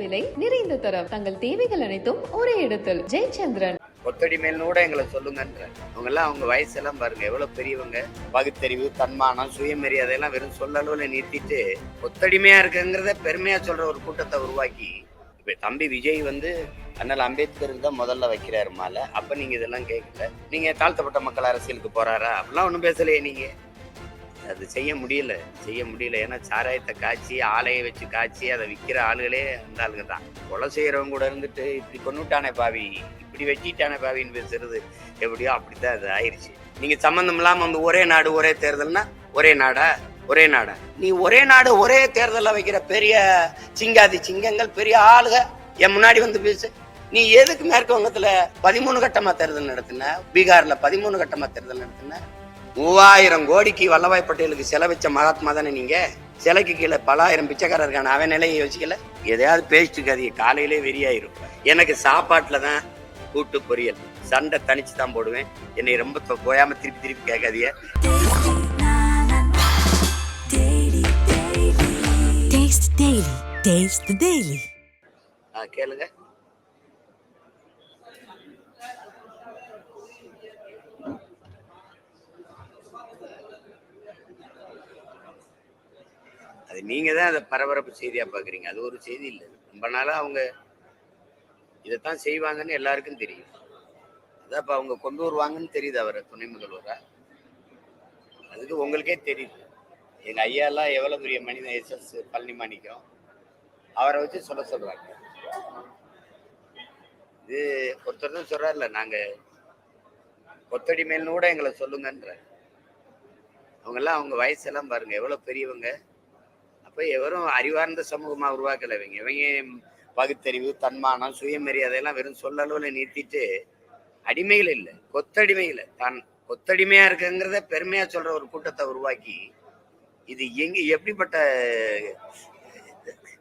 விலை நிறைந்த தரம். தங்கள் தேவைகள் அனைத்தும் ஒரே இடத்தில். ஜெயச்சந்திரன். கொத்தடி மேல் கூட எங்களை சொல்லுங்கன்ற அவங்க எல்லாம் அவங்க வயசெல்லாம் பாருங்க எவ்வளவு பெரியவங்க? பகுத்தறிவு தன்மானம் சுயமரியாதை எல்லாம் வெறும் சொல்லளவுல நிறுத்திட்டு கொத்தடிமையா இருக்குங்கிறத பெருமையா சொல்ற ஒரு கூட்டத்தை உருவாக்கி இப்ப தம்பி விஜய் வந்து அண்ணல் அம்பேத்கர் தான் முதல்ல வைக்கிறாரு மாலை. அப்ப நீங்க இதெல்லாம் கேட்கல. நீங்க தாழ்த்தப்பட்ட மக்கள் அரசியலுக்கு போறாரா? அப்படிலாம் ஒண்ணும் பேசலையே நீங்க. அது செய்ய முடியல செய்ய முடியல. ஏன்னா சாராயத்தை காய்ச்சி ஆலையை வச்சு காய்ச்சி அதை விற்கிற ஆளுகளே அந்த ஆளுங்க தான். கொலை செய்கிறவங்க கூட இருந்துட்டு இப்படி கொண்டுட்டானே பாவி இப்படி வெட்டிட்டானே பாவின்னு பேசுறது எப்படியோ அப்படித்தான் அது ஆயிடுச்சு நீங்கள் சம்மந்தம் இல்லாமல் வந்து ஒரே நாடு ஒரே தேர்தல்னா ஒரே நாடா? ஒரே நாடா? நீ ஒரே நாடு ஒரே தேர்தலில் வைக்கிற பெரிய சிங்காதி சிங்கங்கள் பெரிய ஆளுக என் முன்னாடி வந்து பேசு. நீ எதுக்கு மேற்கு வங்கத்தில் பதிமூணு கட்டமாக தேர்தல் நடத்தின? பீகாரில் பதிமூணு கட்டமாக தேர்தல் நடத்தின? மூவாயிரம் கோடிக்கு வல்லபாய் பட்டேலுக்கு செலவிச்ச மகாத்மா தானே நீங்க? சிலைக்கு கீழே பலாயிரம் பிச்சைக்காரர் இருக்கான அவன் நிலையை யோசிக்கல? எதையாவது பேசிட்டு இருக்காதீங்க காலையிலே வெறியாயிரும். எனக்கு சாப்பாட்டுல தான் கூட்டு பொரியல். சண்டை தனிச்சு தான் போடுவேன். என்னை ரொம்ப போயாம திருப்பி திருப்பி. ஆ, கேளுங்க. அது நீங்க தான் அதை பரபரப்பு செய்தியா பாக்குறீங்க அது ஒரு செய்தி இல்லை. ரொம்ப நாளா அவங்க இதைத்தான் செய்வாங்கன்னு எல்லாருக்கும் தெரியும். அதான் இப்ப அவங்க கொண்டு வருவாங்கன்னு தெரியுது அவரை துணை முதல்வரா. அதுக்கு உங்களுக்கே தெரியுது. எங்க ஐயா எல்லாம் எவ்வளவு பெரிய மனிதன் எஸ் எஸ் பழனி மாணிக்கம். அவரை வச்சு சொல்ல சொல்றாங்க. இது ஒருத்தர் தான் சொல்றாருல நாங்க கொத்தடி மேல்னு கூட எங்களை சொல்லுங்கன்ற. அவங்க எல்லாம் அவங்க வயசெல்லாம் பாருங்க எவ்வளவு பெரியவங்க. அப்போ எவரும் அறிவார்ந்த சமூகமாக உருவாக்கல இவங்க. இவங்க பகுத்தறிவு தன்மானம் சுயமரியாதையெல்லாம் வெறும் சொல்லளவில் நிறுத்திட்டு அடிமைகள் இல்லை கொத்தடிமைகள். தான் கொத்தடிமையா இருக்குங்கிறத பெருமையா சொல்ற ஒரு கூட்டத்தை உருவாக்கி இது எங்க எப்படிப்பட்ட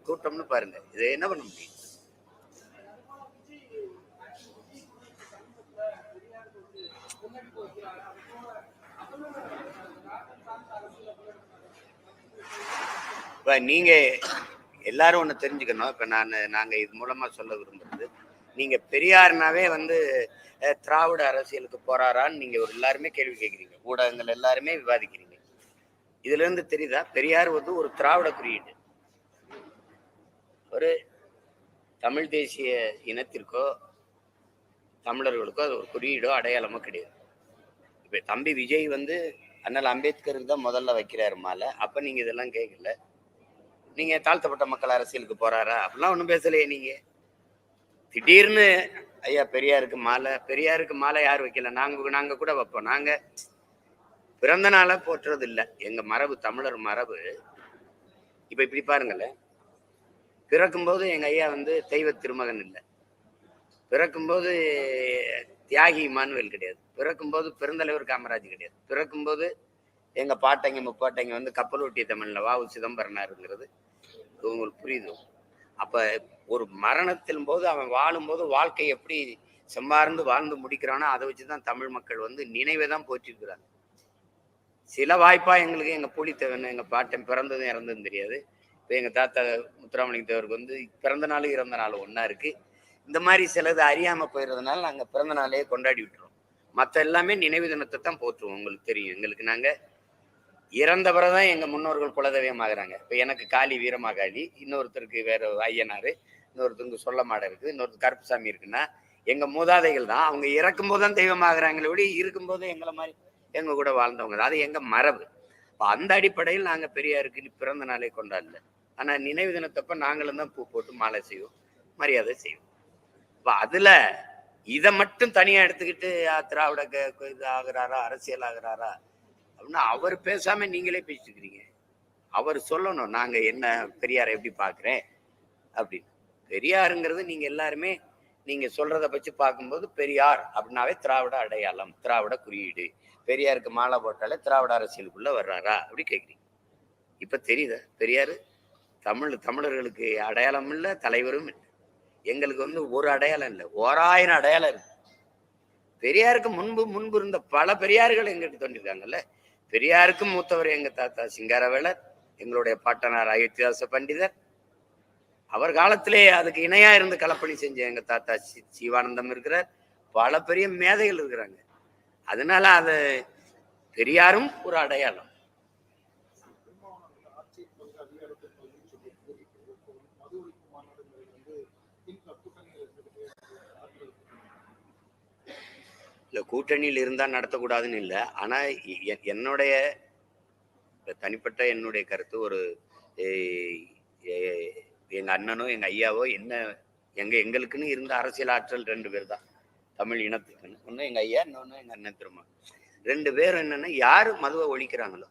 கூட்டம்னு பாருங்க. இது என்ன பண்ண முடியும்? இப்போ நீங்கள் எல்லாரும் ஒன்று தெரிஞ்சுக்கணும். இப்போ நான் நாங்கள் இது மூலமாக சொல்ல விரும்புறது நீங்கள் பெரியார்னாவே வந்து திராவிட அரசியலுக்கு போறாரான்னு நீங்கள் ஒரு எல்லாருமே கேள்வி கேட்குறீங்க ஊடகங்கள் எல்லாருமே விவாதிக்கிறீங்க. இதுலேருந்து தெரியுதா? பெரியார் வந்து ஒரு திராவிட குறியீடு. ஒரு தமிழ் தேசிய இனத்திற்கோ தமிழர்களுக்கோ அது ஒரு குறியீடோ அடையாளமோ கிடையாது. இப்போ தம்பி விஜய் வந்து அண்ணல் அம்பேத்கருக்கு தான் முதல்ல வைக்கிறாரு மாலை. அப்போ நீங்கள் இதெல்லாம் கேட்கல நீங்க தாழ்த்தப்பட்ட மக்கள் அரசியலுக்கு போறாரா? அப்படிலாம் ஒன்றும் பேசலையே நீங்க. திடீர்னு ஐயா பெரியாருக்கு மாலை பெரியாருக்கு மாலை யார் வைக்கல. நாங்க நாங்க கூட வைப்போம். நாங்க பிறந்த நாளை போற்றுறது இல்லை எங்க மரபு தமிழர் மரபு. இப்ப இப்படி பாருங்களேன். பிறக்கும்போது எங்க ஐயா வந்து தெய்வ திருமகன் இல்லை. பிறக்கும்போது தியாகி இமானுவேல் கிடையாது. பிறக்கும்போது பெருந்தலைவர் காமராஜ் கிடையாது. பிறக்கும்போது எங்க பாட்டைங்க முப்பாட்டைங்க வந்து கப்பல் ஒட்டிய தமிழ்ல வா சிதம்பரனாருங்கிறது. உங்களுக்கு புரியுது. அப்போ ஒரு மரணத்தின் போது அவன் வாழும்போது வாழ்க்கை எப்படி செம்மார்ந்து வாழ்ந்து முடிக்கிறானோ அதை வச்சு தான் தமிழ் மக்கள் வந்து நினைவை தான் போற்றிருக்கிறாங்க. சில வாய்ப்பாக எங்களுக்கு எங்கள் புலித்தேவன் எங்கள் பாட்டன் பிறந்ததும் இறந்ததும் தெரியாது. இப்போ எங்கள் தாத்தா முத்துராமலிங்க தேவருக்கு வந்து பிறந்த நாளும் இறந்த நாளும் ஒன்றா இருக்குது இந்த மாதிரி சிலது அறியாமல் போயிடுறதுனால நாங்கள் பிறந்த நாளையே கொண்டாடி விட்டுறோம் மற்ற எல்லாமே நினைவு தினத்தை தான் போற்றுவோம். உங்களுக்கு தெரியும். எங்களுக்கு நாங்கள் இறந்தவரை தான் எங்கள் முன்னோர்கள் குலதெய்வம் ஆகிறாங்க இப்போ எனக்கு காளி வீரமாகாளி இன்னொருத்தருக்கு வேற ஐயனார் இன்னொருத்தருக்கு சொல்ல மாட இருக்குது இன்னொருத்தர் கருப்புசாமி இருக்குன்னா எங்கள் மூதாதைகள் தான். அவங்க இறக்கும் போது தான் தெய்வம் ஆகுறாங்களே ஒழி இருக்கும்போது எங்களை மாதிரி எங்கள் கூட வாழ்ந்தவங்க தான். அது எங்கள் மரபு. இப்போ அந்த அடிப்படையில் நாங்கள் பெரியாருக்கு பிறந்த நாளை கொண்டாடல. ஆனால் நினைவு தினத்தப்ப நாங்களும் தான் பூ போட்டு மாலை செய்வோம் மரியாதை செய்வோம். இப்போ அதில் இதை மட்டும் தனியாக எடுத்துக்கிட்டு திராவிட க- இது அரசியல் ஆகிறாரா அப்படின்னா அவர் பேசாம நீங்களே பேசிட்டு இருக்கிறீங்க அவர் சொல்லணும் நாங்க என்ன பெரியாரை எப்படி பாக்குறேன் அப்படின்னு. பெரியாருங்கிறது நீங்க எல்லாருமே நீங்க சொல்றத வச்சு பார்க்கும்போது பெரியார் அப்படின்னாவே திராவிட அடையாளம் திராவிட குறியீடு. பெரியாருக்கு மாலை போட்டாலே திராவிட அரசியலுக்குள்ள வர்றாரா? அப்படி கேக்குறீங்க. இப்ப தெரியுதா? பெரியாரு தமிழ் தமிழர்களுக்கு அடையாளம் இல்லை தலைவரும் இல்லை. எங்களுக்கு வந்து ஒரு அடையாளம் இல்லை ஓராயிரம் அடையாளம் இருக்கு. பெரியாருக்கு முன்பு முன்பு இருந்த பல பெரியார்கள் எங்கிட்ட தோண்டிருக்காங்கல்ல பெரியாருக்கும் மூத்தவர் எங்க தாத்தா சிங்காரவேலர் எங்களுடைய பாட்டனார் அயோத்திதாச பண்டிதர். அவர் காலத்திலே அதுக்கு இணையா இருந்து களப்பணி செஞ்ச எங்க தாத்தா சிவானந்தம் இருக்கிறார். பல பெரிய மேதைகள் இருக்கிறாங்க. அதனால அது பெரியாரும் ஒரு அடையாளம். இல்ல கூட்டணியில் இருந்தா நடத்தக்கூடாதுன்னு இல்லை. ஆனா என்னுடைய தனிப்பட்ட என்னுடைய கருத்து ஒரு எங்கள் எங்க அண்ணனோ எங்க ஐயாவோ என்ன எங்க எங்களுக்குன்னு இருந்த அரசியல் ஆற்றல் ரெண்டு பேர் தான். தமிழ் இனத்துக்குன்னு. ஒன்று எங்க ஐயா இன்னொன்று எங்க அண்ணன் திரும்ப ரெண்டு பேரும் என்னன்னா யாரு மதுவை ஒழிக்கிறாங்களோ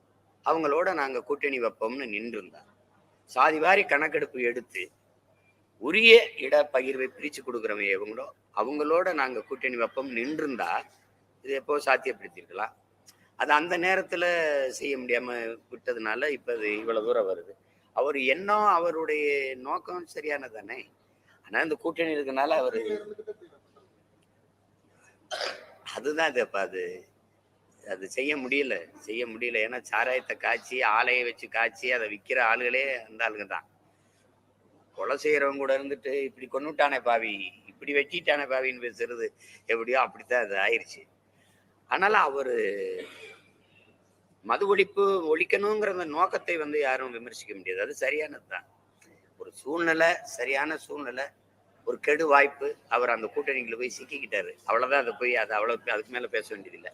அவங்களோட நாங்க கூட்டணி வைப்போம்னு நின்று இருந்தாங்க சாதி வாரி கணக்கெடுப்பு எடுத்து உரிய இட பகிர்வை கொடுக்குறவங்க எவங்களோ அவங்களோட நாங்கள் கூட்டணி வைப்போம் நின்றுருந்தா இது எப்போ சாத்தியப்படுத்தியிருக்கலாம். அது அந்த நேரத்தில் செய்ய முடியாமல் விட்டதுனால இப்போ அது இவ்வளோ தூரம் வருது. அவர் எண்ணம் அவருடைய நோக்கம் சரியானதானே? ஆனால் இந்த கூட்டணி இருக்கனால அவர் அதுதான் இது இப்போ அது அது செய்ய முடியல. செய்ய முடியல. ஏன்னா சாராயத்தை காய்ச்சி ஆலையை வச்சு காய்ச்சி அதை விற்கிற ஆளுகளே அந்த ஆளுங்க தான். கொலை செய்யறவங்க கூட இருந்துட்டு இப்படி கொண்டுட்டானே பாவி இப்படி வெட்டிட்டானே பாவின்னு பேசுறது எப்படியோ அப்படித்தான் அது ஆயிடுச்சு ஆனாலும் அவர் மது ஒழிப்பு ஒழிக்கணுங்கிற அந்த நோக்கத்தை வந்து யாரும் விமர்சிக்க முடியாது. அது சரியானது தான் ஒரு சூழ்நிலை சரியான சூழ்நிலை ஒரு கெடு வாய்ப்பு அவர் அந்த கூட்டணிகளை போய் சிக்கிக்கிட்டாரு. அவ்வளோதான் அதை போய் அது அவ்வளோ அதுக்கு மேலே பேச வேண்டியதில்லை.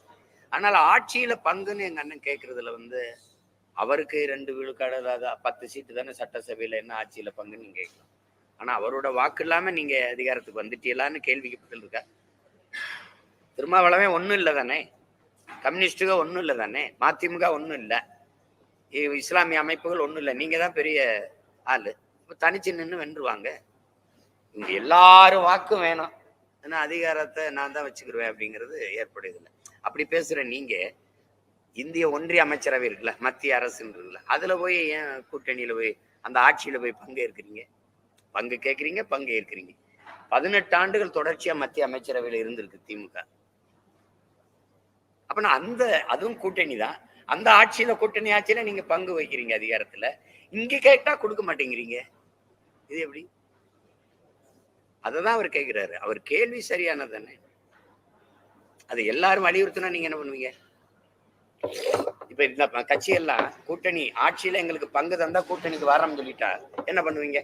ஆனால் ஆட்சியில் பங்குன்னு எங்கள் அண்ணன் கேட்குறதுல வந்து அவருக்கு ரெண்டு விழுக்காடு அதாவது பத்து சீட்டு தானே சட்டசபையில என்ன ஆட்சியில பங்குன்னு நீங்க கேட்கலாம். ஆனா அவரோட வாக்கு இல்லாம நீங்க அதிகாரத்துக்கு வந்துட்டீங்களான்னு கேள்விக்கு பதில் இருக்கா திருமாவளவே இல்லை தானே? கம்யூனிஸ்டுக ஒன்றும் இல்லை தானே? மதிமுக ஒன்றும் இல்லை. இ- இஸ்லாமிய அமைப்புகள் ஒன்றும் இல்லை. நீங்கள் தான் பெரிய ஆள். இப்போ தனிச்சு நின்று வென்றுவாங்க. இங்கே எல்லாரும் வாக்கும் வேணும். ஏன்னா அதிகாரத்தை நான் தான் வச்சுக்கிருவேன் அப்படிங்கிறது ஏற்படுதில்லை அப்படி பேசுகிற நீங்கள் இந்திய ஒன்றிய அமைச்சரவை இருக்குல்ல மத்திய அரசுன்னு இருக்குல்ல அதுல போய் ஏன் கூட்டணியில போய் அந்த ஆட்சியில போய் பங்கு பங்கு கேட்குறீங்க பங்கு ஏற்கிறீங்க. பதினெட்டு ஆண்டுகள் தொடர்ச்சியா மத்திய அமைச்சரவையில இருந்திருக்கு திமுக. அப்பனா அந்த அதுவும் கூட்டணி தான். அந்த ஆட்சியில கூட்டணி ஆட்சியில நீங்க பங்கு வைக்கிறீங்க அதிகாரத்துல. இங்க கேட்டா கொடுக்க மாட்டேங்கிறீங்க. இது எப்படி? அததான் அவர் கேட்கிறாரு அவர் கேள்வி சரியானது தானே. அது எல்லாரும் வலியுறுத்தினா நீங்க என்ன பண்ணுவீங்க? இப்ப இந்த கட்சி கட்சியெல்லாம் கூட்டணி ஆட்சியில எங்களுக்கு பங்கு தந்தா கூட்டணிக்கு வரோம்னு சொல்லிட்டா என்ன பண்ணுவீங்க?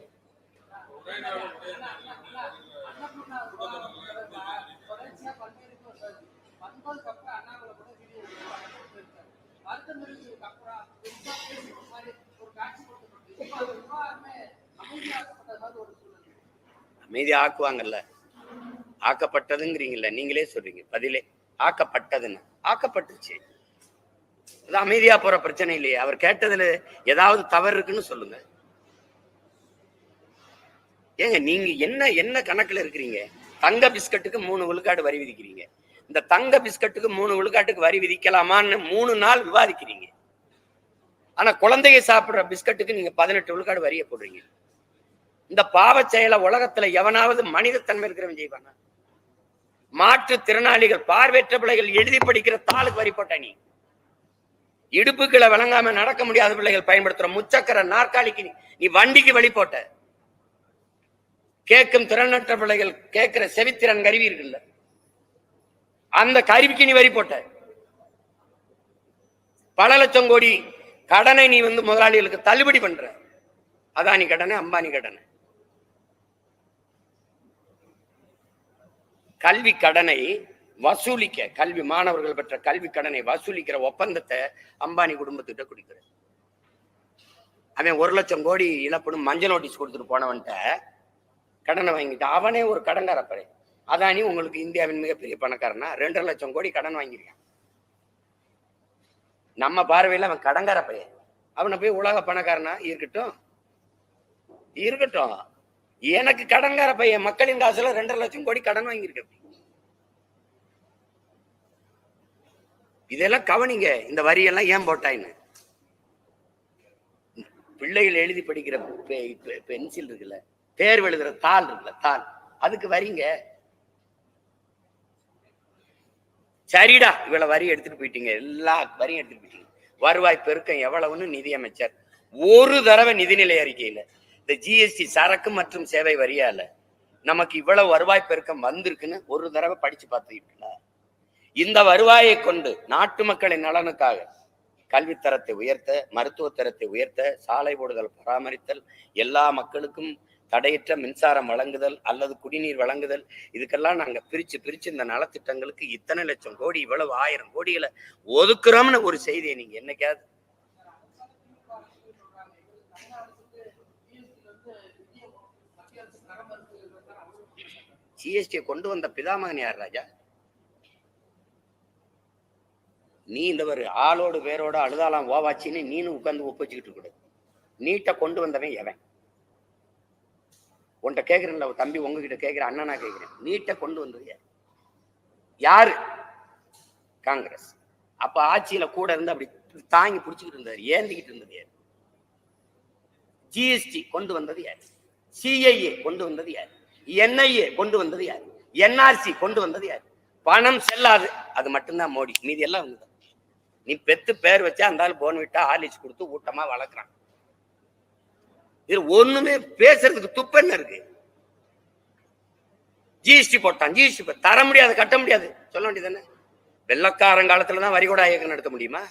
அமைதி ஆக்குவாங்கல்ல. ஆக்கப்பட்டதுங்கிறீங்கல்ல நீங்களே சொல்றீங்க பதிலே. ஆக்கப்பட்டதுன்னு. ஆக்கப்பட்டுச்சு அது அமைதியா போற பிரச்சனை இல்லையே. அவர் கேட்டதுல ஏதாவது தவறு இருக்குன்னு சொல்லுங்க. ஏங்க நீங்க என்ன என்ன கணக்குல இருக்கிறீங்க? தங்க பிஸ்கட்டுக்கு மூணு விழுக்காடு வரி விதிக்கிறீங்க. இந்த தங்க பிஸ்கட்டுக்கு மூணு விழுக்காட்டுக்கு வரி விதிக்கலாமான்னு மூணு நாள் விவாதிக்கிறீங்க. ஆனா குழந்தைய சாப்பிடுற பிஸ்கட்டுக்கு நீங்க பதினெட்டு விழுக்காடு வரிய போடுறீங்க. இந்த பாவ செயலை உலகத்துல எவனாவது மனிதத்தன்மை இருக்கிறவன் செய்வானா? மாற்றுத்திறனாளிகள் பார்வையற்ற பிள்ளைகள் எழுதி படிக்கிற தாளுக்கு வரி போட்ட நீ. இடுப்புகளை விளங்காம நடக்க முடியாத பிள்ளைகள் பயன்படுத்துற முச்சக்கர நாற்காலிக்கு நீ- நீ வண்டிக்கு வழி போட்ட. கேட்கும் திறனற்ற பிள்ளைகள் கேட்கிற செவித்திறன் கருவி இருக்குல்ல. அந்த கருவிக்கு நீ வரி போட்ட. பல லட்சம் கோடி கடனை நீ வந்து முதலாளிகளுக்கு தள்ளுபடி பண்ற. அதானி கடனை அம்பானி கடனை. கல்வி கடனை வசூலிக்க கல்வி மாணவர்கள் பெற்ற கல்வி கடனை வசூலிக்கிற ஒப்பந்தத்தை அம்பானி குடும்பத்திட்ட குடிக்கிற அவன் ஒரு லட்சம் கோடி இழப்புன்னு மஞ்சள் நோட்டீஸ் கொடுத்துட்டு போனவன்ட்ட கடனை வாங்கிட்டு அவனே ஒரு கடன்காரப்பறை அதானி உங்களுக்கு இந்தியாவின் மிகப்பெரிய பணக்காரனா? ரெண்டரை லட்சம் கோடி கடன் வாங்கியிருக்கான். நம்ம பார்வையில அவன் கடன்கார பையன் அவனை போய் உலக பணக்காரனா? இருக்கட்டும். இருக்கட்டும். எனக்கு கடன்கார பையன் மக்களின் காசுல ரெண்டரை லட்சம் கோடி கடன் வாங்கியிருக்க இதெல்லாம் கவனிங்க. இந்த வரியெல்லாம் ஏன் போட்டாயின்னு? பிள்ளைகள் எழுதி படிக்கிற பென்சில் இருக்குல்ல தேர்வு எழுதுற தாள் இருக்குல்ல தாள். அதுக்கு வரீங்க. சரிடா இவ்வளவு வரி எடுத்துட்டு போயிட்டீங்க. எல்லா வரியும் எடுத்துட்டு போயிட்டீங்க. வருவாய் பெருக்கம் எவ்வளவுன்னு நிதியமைச்சர். ஒரு தடவை நிதிநிலை அறிக்கையில இந்த ஜிஎஸ்டி சரக்கு மற்றும் சேவை வரியால நமக்கு இவ்வளவு வருவாய் பெருக்கம் வந்திருக்குன்னு ஒரு தடவை படிச்சு பார்த்துக்கிட்டீங்களா? இந்த வருவாயை கொண்டு நாட்டு மக்களின் நலனுக்காக கல்வித்தரத்தை உயர்த்த மருத்துவ தரத்தை உயர்த்த சாலை போடுதல் பராமரித்தல் எல்லா மக்களுக்கும் தடையற்ற மின்சாரம் வழங்குதல் அல்லது குடிநீர் வழங்குதல் இதுக்கெல்லாம் நாங்கள் பிரித்து பிரித்து இந்த நலத்திட்டங்களுக்கு இத்தனை லட்சம் கோடி இவ்வளவு ஆயிரம் கோடிகளை ஒதுக்குறோம்னு ஒரு செய்தியை நீங்கள் என்னைக்காவது ஜிஎஸ்டியை கொண்டு வந்த பிதாமகன் யார் ராஜா? நீ இந்த ஒரு ஆளோடு வேரோட அழுதாலாம் ஓவாச்சின்னு நீனு உட்காந்து ஒப்பிச்சுக்கிட்டு இருக்க கூடாது நீட்டை கொண்டு வந்தவன் எவன்? உன்கிட்ட கேட்கிறேன்ல தம்பி உங்ககிட்ட கேட்குற அண்ணனா கேட்கிறேன் நீட்டை கொண்டு வந்தது யார்? யாரு? காங்கிரஸ். அப்ப ஆட்சியில கூட இருந்து அப்படி தாங்கி பிடிச்சிக்கிட்டு இருந்தாரு ஏந்திக்கிட்டு இருந்தது யார்? ஜிஎஸ்டி கொண்டு வந்தது யார்? சிஐஏ கொண்டு வந்தது யார்? என்ஐஏ கொண்டு வந்தது யார்? என்ஆர்சி கொண்டு வந்தது யார்? பணம் செல்லாது அது மட்டும்தான் மோடி. மீதி எல்லாம் வந்து நீ பெத்து பேர் வச்சா அந்த ஆள் போன் விட்டா ஆலிஸ் கொடுத்து ஊட்டமா வளர்க்குறான். இது ஒண்ணுமே பேசுறதுக்கு துப்பென்ன இருக்கு? ஜிஎஸ்டி போட்டான். ஜிஎஸ்டி தர முடியாது கட்ட முடியாது. சொல்ல வேண்டியதானே வெள்ளக்காரன் காலத்துல தான் வரிகூட இயக்கம் நடத்த முடியுமா?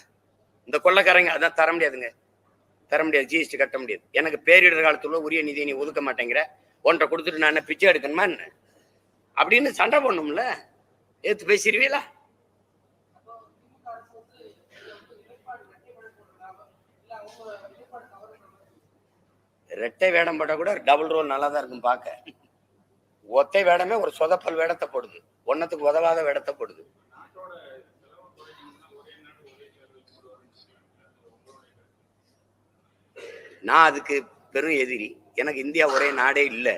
இந்த கொள்ளக்காரங்க அதான் தர முடியாதுங்க. தர முடியாது ஜிஎஸ்டி கட்ட முடியாது. எனக்கு பேரிடர் காலத்துல உரிய நிதியை நீ ஒதுக்க மாட்டேங்கிற. ஒன்றை கொடுத்துட்டு நான் என்ன பிச்சை எடுக்கணுமா என்ன? அப்படின்னு சண்டை போடணும்ல. ஏத்து பேசிடுவீங்களா ரெட்டை வேடம் போட்டால் கூட டபுள் ரோல் நல்லா தான் இருக்கும் பார்க்க. ஒத்தை வேடமே ஒரு சொதப்பல் வேடத்தை போடுது. ஒன்னத்துக்கு உதவாத வேடத்தை போடுது. நான் அதுக்கு பெரும் எதிரி. எனக்கு இந்தியா ஒரே நாடே இல்லை.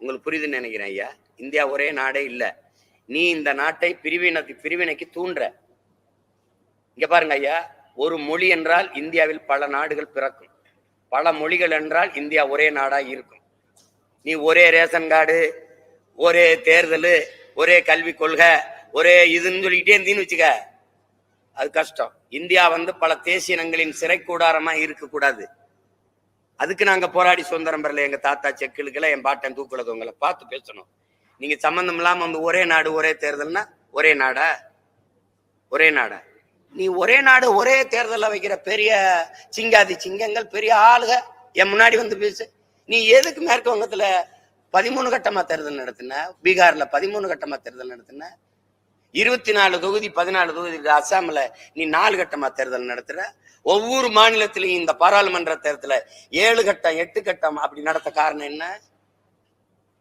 உங்களுக்கு புரியுதுன்னு நினைக்கிறேன் ஐயா. இந்தியா ஒரே நாடே இல்லை. நீ இந்த நாட்டை பிரிவினக்கு பிரிவினைக்கு தூண்டுற இங்க பாருங்க ஐயா. ஒரு மொழி என்றால் இந்தியாவில் பல நாடுகள் பிறக்கும். பல மொழிகள் என்றால் இந்தியா ஒரே நாடாக இருக்கும். நீ ஒரே ரேஷன் கார்டு ஒரே தேர்தல் ஒரே கல்விக் கொள்கை ஒரே இதுன்னு சொல்லிக்கிட்டே இருந்தீன்னு வச்சுக்க அது கஷ்டம். இந்தியா வந்து பல தேசிய இனங்களின் சிறை கூடாரமா இருக்கக்கூடாது. அதுக்கு நாங்க போராடி சுதந்திரம் பெறல. எங்க தாத்தா செக்கிலுக்கெல்லாம் என் பாட்டன் தூக்குலகவங்களை பார்த்து பேசணும். நீங்க சம்மந்தம் இல்லாம வந்து ஒரே நாடு ஒரே தேர்தல்னா ஒரே நாடா? ஒரே நாடா? நீ ஒரே நாடு ஒரே தேர்தலில் வைக்கிற பெரிய சிங்காதி சிங்கங்கள் பெரிய ஆளுக என் முன்னாடி வந்து பேசு. நீ எதுக்கு மேற்கு வங்கத்துல பதிமூணு கட்டமா தேர்தல் நடத்தின? பீகார்ல பதிமூணு கட்டமா தேர்தல் நடத்தின? இருபத்தி நாலு தொகுதி பதினாலு தொகுதி அசாமில் நீ நாலு கட்டமாக தேர்தல் நடத்துகிற ஒவ்வொரு மாநிலத்திலையும் இந்த பாராளுமன்ற தேர்தல ஏழு கட்டம் எட்டு கட்டம் அப்படி நடத்த காரணம் என்ன?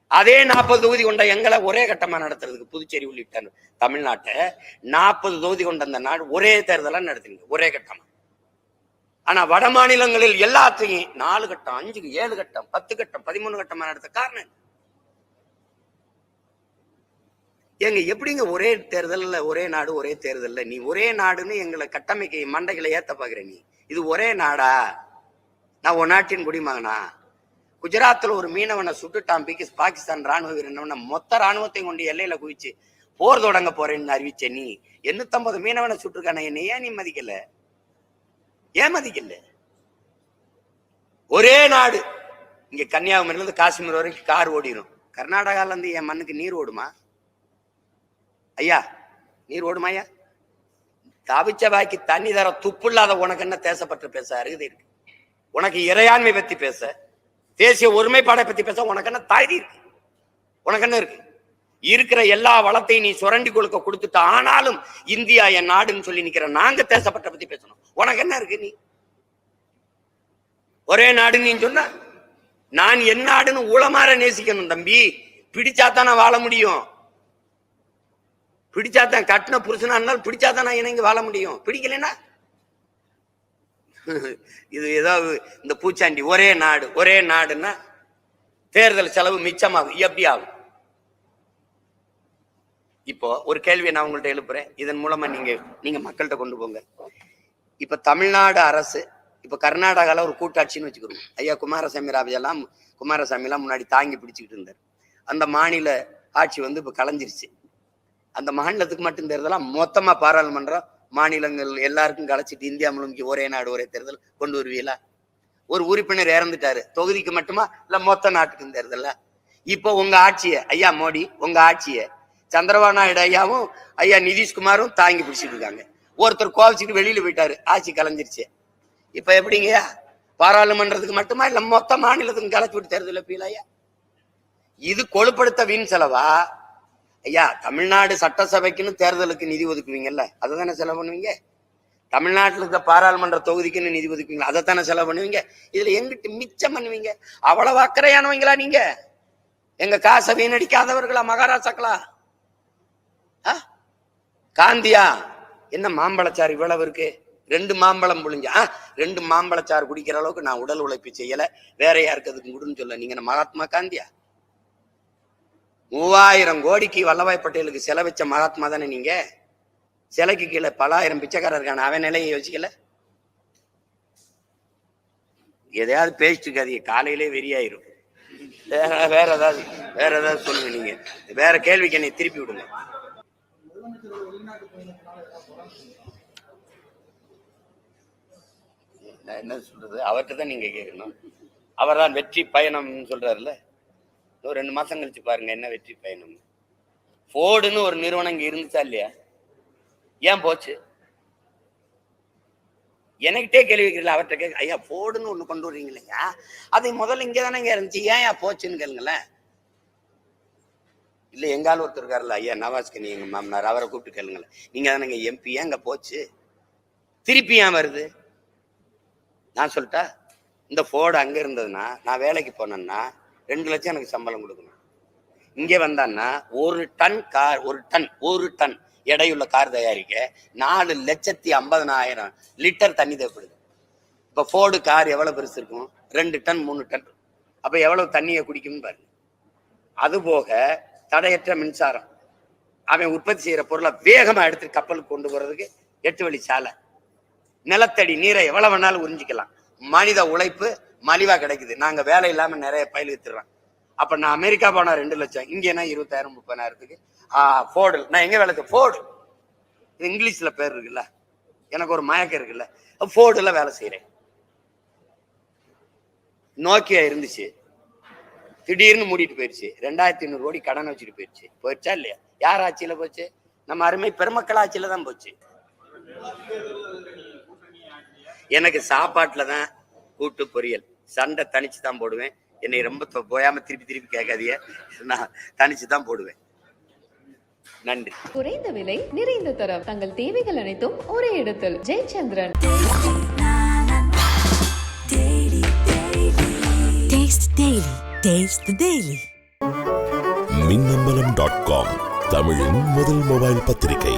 அதே நாற்பது தொகுதி கொண்ட எங்களை ஒரே கட்டமா நடத்துறதுக்கு புதுச்சேரி உள்ளிட்ட தமிழ்நாட்டை நாற்பது தொகுதி கொண்ட அந்த நாடு ஒரே தேர்தலா நடத்துறீங்க ஒரே கட்டமா. ஆனா வட மாநிலங்களில் எல்லாத்தையும் நாலு கட்டம் அஞ்சு ஏழு கட்டம் பத்து கட்டம் பதிமூணு கட்டமா நடத்த காரணம் எங்க எப்படிங்க ஒரே தேர்தல்ல ஒரே நாடு ஒரே தேர்தல்ல? நீ ஒரே நாடுன்னு எங்களை கட்டமைக்க மண்டைகளை ஏத்த பாக்குற நீ. இது ஒரே நாடா? நான் ஒரு நாட்டின் குடிமகனா? குஜராத்தில் ஒரு மீனவனை சுட்டுட்டான். பிகிஸ் பாகிஸ்தான் ராணுவ வீரன் மொத்த ராணுவத்தையும் கொண்டு எல்லையில குவிச்சு போர் தொடங்க போறேன்னு அறிவிச்ச நீ. எண்ணூத்தம்பது மீனவனை சுட்டுருக்கான என்னை ஏன் நீ மதிக்கல? ஏன் மதிக்கல? ஒரே நாடு. இங்க கன்னியாகுமரியில இருந்து காஷ்மீர் வரைக்கும் கார் ஓடிடும் கர்நாடகால இருந்து என் மண்ணுக்கு நீர் ஓடுமா? ஐயா நீர் ஓடுமா ஐயா? தவிச்ச பாக்கி தண்ணி தர துப்பு இல்லாத உனக்கு என்ன தேசப்பட்டு பேச அருகதை இருக்கு? உனக்கு இறையாண்மை பத்தி பேச. தேசிய ஒருமைப்பாடை பத்தி பேச உனக்கு என்ன தகுதி இருக்கு? உனக்கு என்ன இருக்கு? இருக்கிற எல்லா வளத்தையும் நீ சுரண்டி கொடுக்க கொடுத்துட்ட ஆனாலும் இந்தியா என் நாடுன்னு சொல்லி நிக்கிற நாங்க தேசப்பட்ட பத்தி பேசணும். உனக்கு என்ன இருக்கு நீ? ஒரே நாடு நீ சொன்ன நான் என் நாடுன்னு உளமாற நேசிக்கணும் தம்பி. பிடிச்சாதான் வாழ முடியும். பிடிச்சாதான் கட்டின புருஷனா இருந்தாலும் பிடிச்சாதான் நான் இணைங்க வாழ முடியும். பிடிக்கலைன்னா? இது ஏதாவது இந்த பூச்சாண்டி ஒரே நாடு ஒரே நாடுன்னா தேர்தல் செலவு மிச்சமாகும் எப்படி ஆகும்? இப்போ ஒரு கேள்வியை நான் உங்கள்ட்ட எழுப்புறேன். இதன் மூலமா நீங்க நீங்க மக்கள்கிட்ட கொண்டு போங்க. இப்ப தமிழ்நாடு அரசு இப்ப கர்நாடகால ஒரு கூட்டாட்சின்னு வச்சுக்கிறோம். ஐயா குமாரசாமி ராஜெல்லாம் குமாரசாமி எல்லாம் முன்னாடி தாங்கி பிடிச்சுக்கிட்டு இருந்தார். அந்த மாநில ஆட்சி வந்து இப்ப கலைஞ்சிருச்சு. அந்த மாநிலத்துக்கு மட்டும் தேர்தலாம் மொத்தமா பாராளுமன்றம் மாநிலங்கள் எல்லாருக்கும் கலைச்சிட்டு இந்தியா முழுமைக்கு ஒரே நாடு ஒரே தேர்தல் கொண்டு வருவீங்களா? ஒரு உறுப்பினர் இறந்துட்டாரு. தொகுதிக்கு மட்டுமா? இல்ல மொத்த நாட்டுக்கும் தேர்தல்ல? இப்போ உங்க ஆட்சியை ஐயா மோடி உங்க ஆட்சியை சந்திரபாபு நாயுடு ஐயாவும் ஐயா நிதிஷ்குமாரும் தாங்கி பிடிச்சிட்டு இருக்காங்க. ஒருத்தர் கோவிச்சுட்டு வெளியில போயிட்டாரு. ஆட்சி கலைஞ்சிருச்சு. இப்ப எப்படிங்கய்யா பாராளுமன்றத்துக்கு மட்டுமா? இல்ல மொத்த மாநிலத்துக்கும் கலைச்சு விட்டு தேர்தல் எப்பீங்களா இது கொழுப்படுத்த வீண் செலவா? ஐயா தமிழ்நாடு சட்டசபைக்குன்னு தேர்தலுக்கு நிதி ஒதுக்குவீங்கல்ல அதை தானே செலவு பண்ணுவீங்க? தமிழ்நாட்டில் இருக்க பாராளுமன்ற தொகுதிக்குன்னு நிதி ஒதுக்குவீங்களா? அதை தானே செலவு பண்ணுவீங்க? இதுல எங்கிட்டு மிச்சம் பண்ணுவீங்க? அவ்வளவு அக்கறையானவங்களா நீங்க? எங்க காசை வீணடிக்காதவர்களா மகாராஜாக்களா ஆ? காந்தியா என்ன மாம்பழச்சாறு இவ்வளவு இருக்கு? ரெண்டு மாம்பழம் புழிஞ்சா? ஆ, ரெண்டு மாம்பழச்சாறு குடிக்கிற அளவுக்கு நான் உடல் உழைப்பு செய்யல. வேற யாருக்கு அதுக்கு கொடுன்னு சொல்ல நீங்க மகாத்மா காந்தியா? மூவாயிரம் கோடிக்கு வல்லபாய் பட்டேலுக்கு செலவச்ச மகாத்மா தானே நீங்க? சிலைக்கு கீழே பல ஆயிரம் பிச்சைக்காரர் இருக்கான அவன் நிலையை யோசிக்கல? எதையாவது பேசிட்டு இருக்காதீங்க காலையிலே வெறியாயிரும். வேற வேற ஏதாவது வேற ஏதாவது சொல்லுங்க நீங்க. வேற கேள்விக்கு என்னை திருப்பி விடுங்க. என்ன சொல்றது? அவர்கிட்ட தான் நீங்க கேட்கணும். அவர் தான் வெற்றி பயணம்னு சொல்றாருல்ல? ஒரு ரெண்டு மாசம் கழிச்சு பாருங்க என்ன வெற்றி பயணம். ஃபோர்டுன்னு ஒரு நிறுவனம் இங்க இருந்துச்சா இல்லையா? ஏன் போச்சு? எனக்கிட்டே கேள்வி கேட்கல அவர்கிட்ட கேட்க ஐயா ஃபோர்டுன்னு ஒண்ணு கொண்டு வர்றீங்க இல்லையா அது முதல்ல இங்க தானே இருந்துச்சு. ஏன் ஏன் போச்சுன்னு கேளுங்களேன். இல்ல எங்கால ஒருத்தர் இருக்காருல்ல ஐயா நவாஸ் கனி எங்க மாமனார் அவரை கூப்பிட்டு கேளுங்களேன். நீங்க தானே எம்பி ஏன் இங்க போச்சு? திருப்பி ஏன் வருது? நான் சொல்லிட்டா இந்த ஃபோர்டு அங்க இருந்ததுன்னா நான் வேலைக்கு போனேன்னா ரெண்டு லட்சம் எனக்கு சம்பளம் கொடுக்கணும். இங்கே வந்தான்னா ஒரு டன் கார் ஒரு டன் ஒரு டன் எடையுள்ள கார் தயாரிக்க நாலு லட்சத்தி ஐம்பதனாயிரம் லிட்டர் தண்ணி தேவைப்படுது. இப்போ ஃபோர்டு கார் எவ்வளோ பெருசு இருக்கும்? ரெண்டு டன் மூணு டன். அப்போ எவ்வளோ தண்ணியை குடிக்கும்னு பாருங்க. அது போக தடையற்ற மின்சாரம். அவன் உற்பத்தி செய்கிற பொருளை வேகமாக எடுத்து கப்பலுக்கு கொண்டு போகிறதுக்கு எட்டு வழி சாலை. நிலத்தடி நீரை எவ்வளோ வேணாலும் உறிஞ்சிக்கலாம். மனித உழைப்பு மலிவா கிடைக்குது. நாங்க வேலை இல்லாம நிறைய பயில் வித்துறோம் அப்ப நான் அமெரிக்கா போனா ரெண்டு லட்சம். இங்கேனா இருபத்தாயிரம் முப்பதாயிரத்துக்கு? ஃபோர்டு நான் எங்க வேலை ஃபோர்டு இது இங்கிலீஷ்ல பேர் இருக்குல்ல. எனக்கு ஒரு மயக்கம் இருக்குல்ல. ஃபோர்டுல வேலை செய்யறேன் நோக்கியா இருந்துச்சு. திடீர்னு மூடிட்டு போயிடுச்சு ரெண்டாயிரத்தி ஐநூறு கோடி கடன் வச்சுட்டு போயிடுச்சு போயிடுச்சா இல்லையா? யார் ஆட்சியில போச்சு? நம்ம அருமை பெருமக்கள் ஆட்சியில தான் போச்சு. எனக்கு சாப்பாட்டுல தான் கூட்டு பொரியல். சண்டை தனிச்சு தான் போடுவேன். என்னை ரொம்ப போயாம திருப்பி திருப்பி கேட்காதீங்க. நான் தனிச்சு தான் போடுவேன். நன்றி. குறைந்த விலை நிறைந்த தரம். தங்கள் தேவைகள் அனைத்தும் ஒரே இடத்தில். ஜெயச்சந்திரன். மின்னம்பலம் டாட் காம் தமிழின் முதல் மொபைல் பத்திரிகை.